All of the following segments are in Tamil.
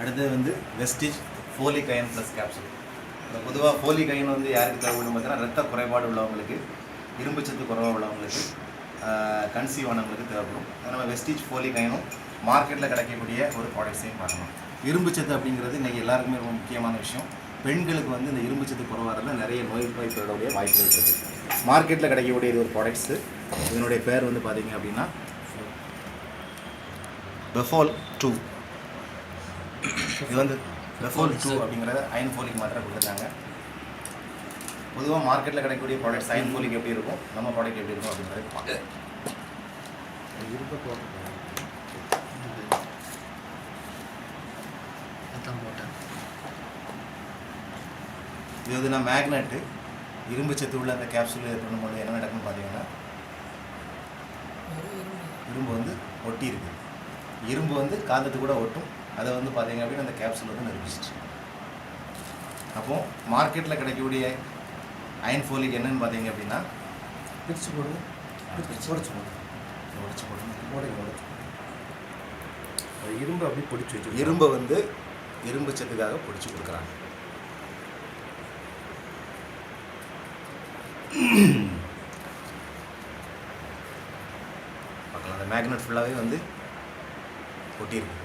அடுத்தது வந்து Vestige folic iron plus capsule பொதுவாக ஃபோலிக் அயன் வந்து யாருக்கு தேவைப்படும் பார்த்தீங்கன்னா ரத்த குறைபாடு உள்ளவங்களுக்கு இரும்புச்சத்து குறைவாக உள்ளவங்களுக்கு கன்சீவ் ஆனவங்களுக்கு தேவைப்படும். நம்ம வெஸ்டிஜ் ஃபோலிக் அயனும் மார்க்கெட்டில் கிடைக்கக்கூடிய ஒரு ப்ராடக்ட்ஸையும் பார்க்கணும் இரும்புச்சத்து அப்படிங்கிறது இன்றைக்கி எல்லாருக்குமே ரொம்ப முக்கியமான விஷயம். பெண்களுக்கு வந்து இந்த இரும்புச்சத்து குறைவாகிறதுல நிறைய நோய் வாய்ப்புகளுடைய வாய்ப்புகள் இருக்குது மார்க்கெட்டில் கிடைக்கக்கூடிய இது ஒரு ப்ராடக்ட்ஸு இதனுடைய பேர் வந்து பார்த்தீங்க அப்படின்னா பெஃபால் டூ இது வந்து பெஃபால் டூ அப்படிங்கிற அயன் ஃபோலிக் மாத்திரை கொடுத்துருக்காங்க பொதுவாக மார்க்கெட்டில் கிடைக்கக்கூடிய ப்ராடக்ட்ஸ் அயன் ஃபோலிக் எப்படி இருக்கும்? நம்ம ப்ராடக்ட் எப்படி இருக்கும் அப்படிங்கிறது பார்க்கலாம். போட்டேன். இது வந்து நான் மேக்னெட்டு இரும்பு சத்து உள்ள அந்த கேப்சூல் பண்ணும்போது என்ன நடக்கும்னு பார்த்தீங்கன்னா இரும்பு. வந்து ஒட்டி இருக்கு. இரும்பு வந்து காந்தத்து கூட ஒட்டும். அதை வந்து பார்த்தீங்க அப்படின்னா அந்த கேப்சூல் வந்து நிரூபிச்சிச்சு. அப்போ மார்க்கெட்டில் கிடைக்கக்கூடிய அயன் ஃபோலிக் என்னன்னு பார்த்தீங்க அப்படின்னா பிரித்து போடுங்க. பிரித்து உடச்சு போடுங்க. உடச்சு போட்டு உடைங்க உடச்சு அது இரும்பு அப்படியே பிடிச்சி வச்சு இரும்பை வந்து இரும்பு சத்துக்காக பிடிச்சி கொடுக்குறாங்க. பார்க்கலாம். அந்த மேக்னெட் ஃபுல்லாகவே வந்து ஒட்டியிருக்கு.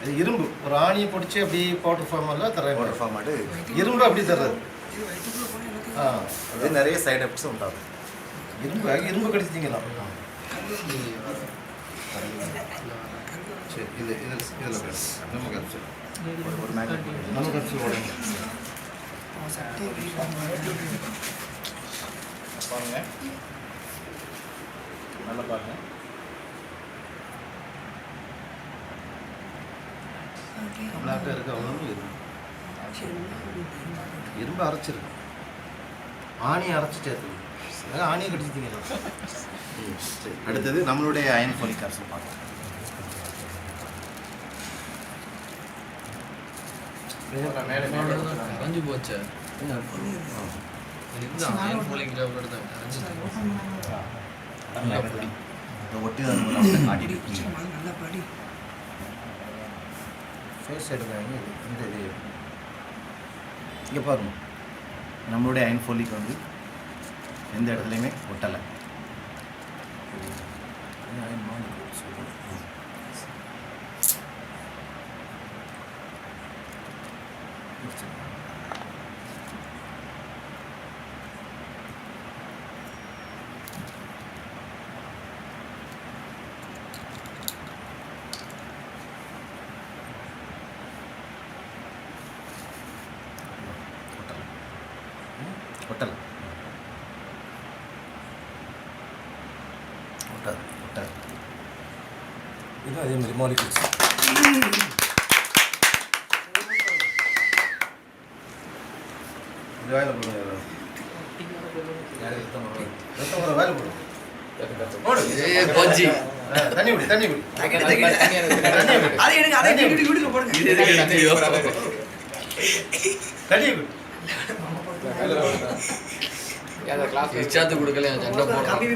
அது இரும்பு. ஒரு ஆணியை பிடிச்சி அப்படியே பவுடர் ஃபார்ம் எல்லாம் தர வாட்டர் ஃபார்மாட்டு இரும்பு அப்படி தர்றது. ஆ அது நிறைய சைடு எஃபெக்ட்ஸ் உண்டாகும். இரும்பு இரும்பு கடிச்சிட்டிங்களா? சரி இது இதில் இதில் ஒரு மேக்னெட் பாருங்க. நல்லா பாருங்க. பிளாக்காக இருக்கு அவ்வளோ இரும்பு இரும்பு அரைச்சிருக்கு ஆணியை அரைச்சி சேர்த்துக்கணும் ஆணியை சரி. அடுத்தது நம்மளுடைய அயன் ஃபோலிக் கேப்சூல் பார்க்கலாம். கரைஞ்சு போச்சு? டேப்லெட் தான் கரைஞ்சிச்சு நல்லா பொடி. ஃபேஸ் எடுக்கிறாங்க. இந்த இது. இங்கே பாருங்க. நம்மளுடைய அயன் ஃபோலிக் வந்து எந்த இடத்துலையுமே ஒட்டலை ஒட்டலை. ஒட்டலை ஒட்டாது ஒட்டலை இது அதே மாதிரி மாலிகூல்ஸ் வேலை வர வேலை. ஆ, தண்ணி இச்சாத்து கொடுக்கலையா சண்டை போடுறான். கம்பி